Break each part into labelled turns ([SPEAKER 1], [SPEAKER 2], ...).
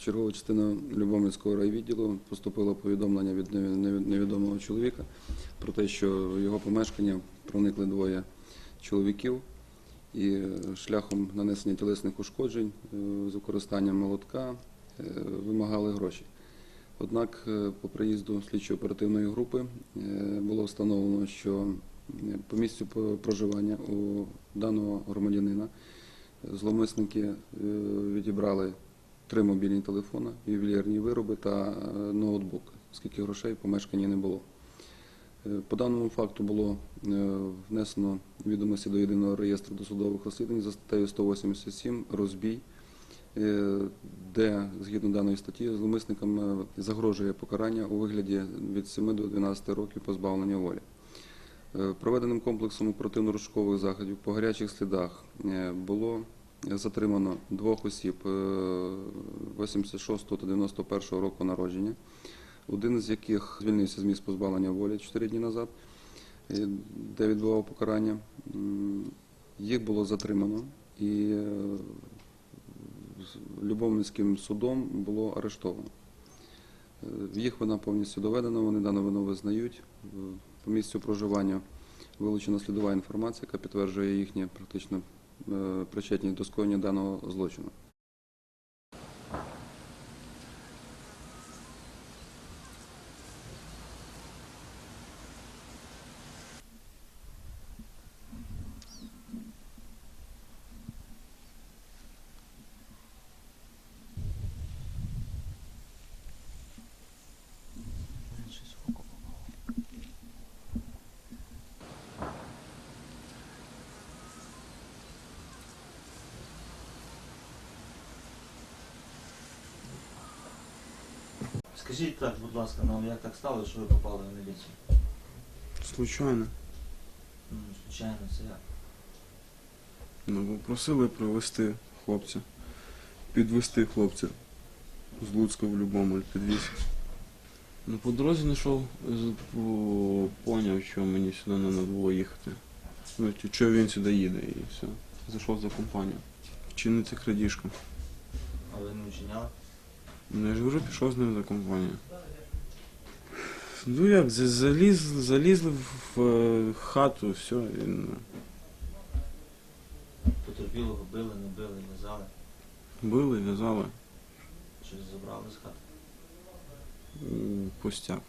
[SPEAKER 1] Чергова частина Любомльського райвідділу поступило повідомлення від неві- неві- невідомого чоловіка про те, що в його помешкання проникли двоє чоловіків і е, шляхом нанесення тілесних ушкоджень е, з використанням молотка е, вимагали гроші. Однак по приїзду слідчо-оперативної групи було встановлено, що по місцю проживання у даного громадянина зловмисники відібрали три мобільні телефони, ювелірні вироби та е, ноутбук, оскільки грошей в помешканні не було. Е, По даному факту було е, внесено відомості до єдиного реєстру досудових розслідувань за статтею 187 розбій, де згідно даної статті зловмисникам е, загрожує покарання у вигляді від 7 до 12 років позбавлення волі. Проведеним комплексом оперативно-розшукових заходів по гарячих слідах було затримано двох осіб е, 86 та 91 року народження, один з яких звільнився з місць позбавлення волі 4 дні назад, е, де відбував покарання. Їх було затримано і е, Любовницьким судом було арештовано. Е, Їх вина повністю доведена, вони дане вину визнають. Е, По місцю проживання вилучена слідова інформація, яка підтверджує їхнє практично е, причетність до скоєння даного злочину.
[SPEAKER 2] Скажіть так, будь ласка, нам як так стало, що ви попали в міліцію?
[SPEAKER 3] Случайно.
[SPEAKER 2] Ну, звичайно, це як?
[SPEAKER 3] Ну, просили привезти хлопця. Підвести хлопця з Луцька в Любомель підвіз. Ну, по дорозі знайшов, поняв, що мені сюди не треба було їхати. Ну, що він сюди їде і все. Зайшов за компанію. Чиниться крадіжка.
[SPEAKER 2] А ви не вчиняли?
[SPEAKER 3] Ну, я ж говорю, пішов з ним за компанію. Ну як, за- заліз, залізли в е, хату, все. І, ну,
[SPEAKER 2] Потерпілого били, не били, в'язали,
[SPEAKER 3] били, в'язали.
[SPEAKER 2] щось забрали з хати.
[SPEAKER 3] М, Пустяк.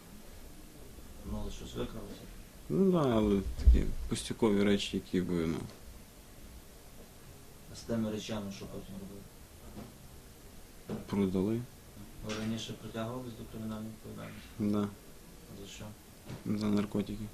[SPEAKER 2] Думали, щось викралося.
[SPEAKER 3] Ну так, да, але такі пустякові речі, які би, ну.
[SPEAKER 2] А з тими речами, що потім робили?
[SPEAKER 3] Продали.
[SPEAKER 2] Ви раніше притягувались до кримінальної відповідальності?
[SPEAKER 3] Да,
[SPEAKER 2] За що?
[SPEAKER 3] за наркотики.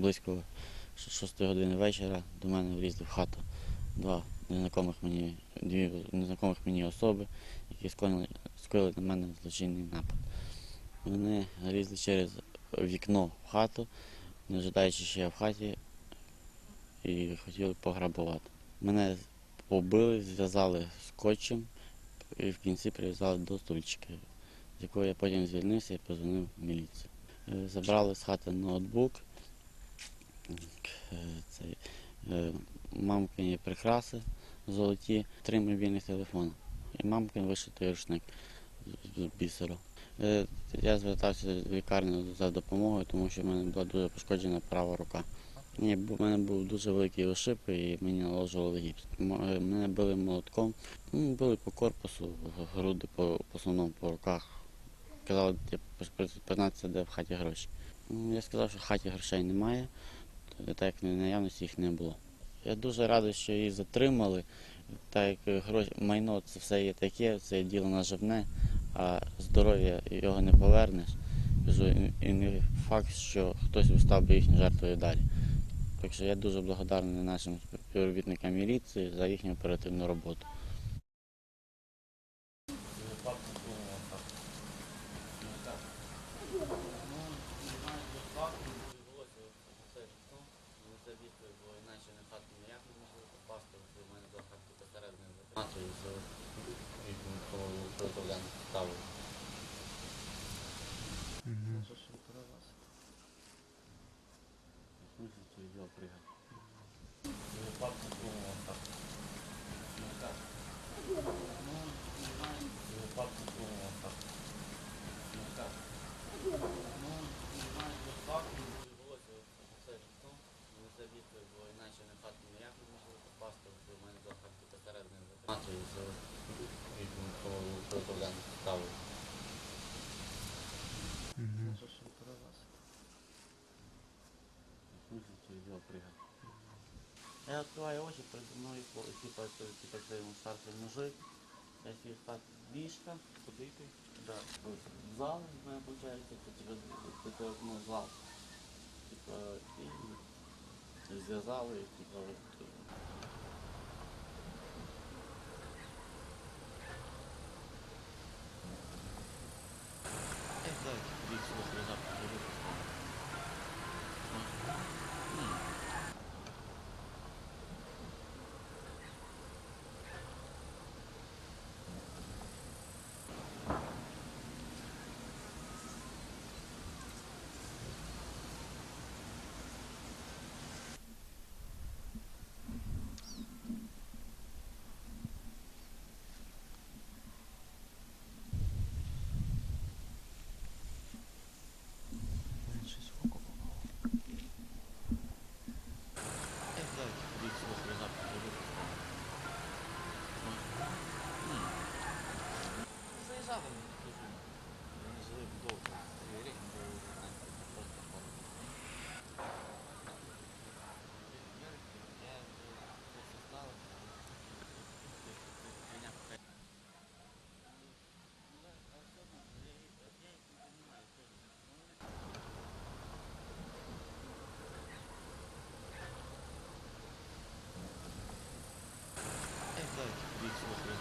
[SPEAKER 4] Близько 6 години вечора до мене влізли в хату два незнайомих мені, дві незнайомих мені особи, які скоїли, скоїли на мене злочинний напад. Вони лізли через вікно в хату, не ожидаючи, що я в хаті, і хотіли пограбувати. Мене побили, зв'язали скотчем і в кінці прив'язали до стульчика, з якого я потім звільнився і позвонив в міліцію. Е, Забрали з хати ноутбук, е, цей, е, мамкині прикраси золоті, три мобільні телефони. І мамкин вишитий рушник з- бісеру. Е, Я звертався в лікарню за допомогою, тому що в мене була дуже пошкоджена права рука. Ні, в мене був дуже великий ошиб і мені наложували гіпс. Е, Мене били молотком, ну, били по корпусу, груди, по, основному по руках. Казали, типу, признатися, де в хаті гроші. Я сказав, що в хаті грошей немає, так як наявності їх не було. Я дуже радий, що її затримали, так як майно це все є таке, це є діло наживне, а здоров'я його не повернеш. І- не факт, що хтось став би їхньою жертвою далі. Так що я дуже благодарний нашим співробітникам міліції за їхню оперативну роботу.
[SPEAKER 2] Що ж ви перевезли? Що ж ви перевезли?
[SPEAKER 4] Я відкриваю очі, передо мною типа, типа, йому старший мужик. Я сів спати ліжка, куди йти? Да, в зал, в мене виходить, типа, це, ну, зал. Типа, і зв'язали, типа, absolutely.